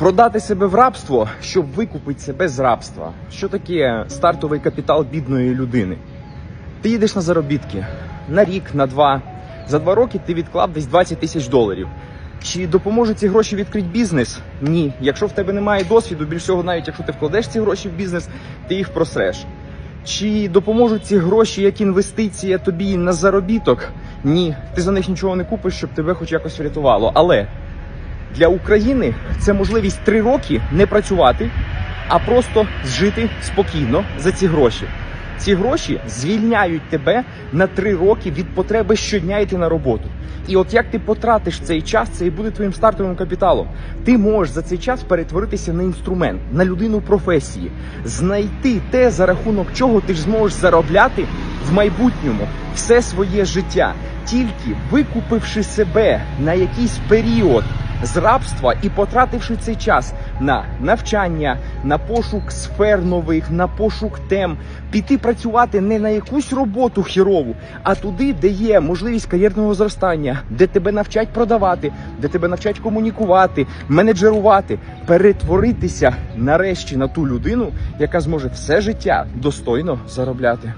Продати себе в рабство, щоб викупити себе з рабства. Що таке стартовий капітал бідної людини? Ти їдеш на заробітки на рік, на два. За два роки ти відклав десь 20 тисяч доларів. Чи допоможуть ці гроші відкрити бізнес? Ні. Якщо в тебе немає досвіду, більш всього, навіть якщо ти вкладеш ці гроші в бізнес, ти їх просреш. Чи допоможуть ці гроші як інвестиція тобі на заробіток? Ні, ти за них нічого не купиш, щоб тебе хоч якось врятувало. Але для України це можливість три роки не працювати, а просто жити спокійно за ці гроші. Ці гроші звільняють тебе на три роки від потреби щодня йти на роботу. І от як ти потратиш цей час, це і буде твоїм стартовим капіталом. Ти можеш за цей час перетворитися на інструмент, на людину професії, знайти те, за рахунок чого ти ж зможеш заробляти в майбутньому все своє життя, тільки викупивши себе на якийсь період з рабства і потративши цей час на навчання, на пошук сфер нових, на пошук тем, піти працювати не на якусь роботу хірову, а туди, де є можливість кар'єрного зростання, де тебе навчать продавати, де тебе навчать комунікувати, менеджерувати, перетворитися нарешті на ту людину, яка зможе все життя достойно заробляти.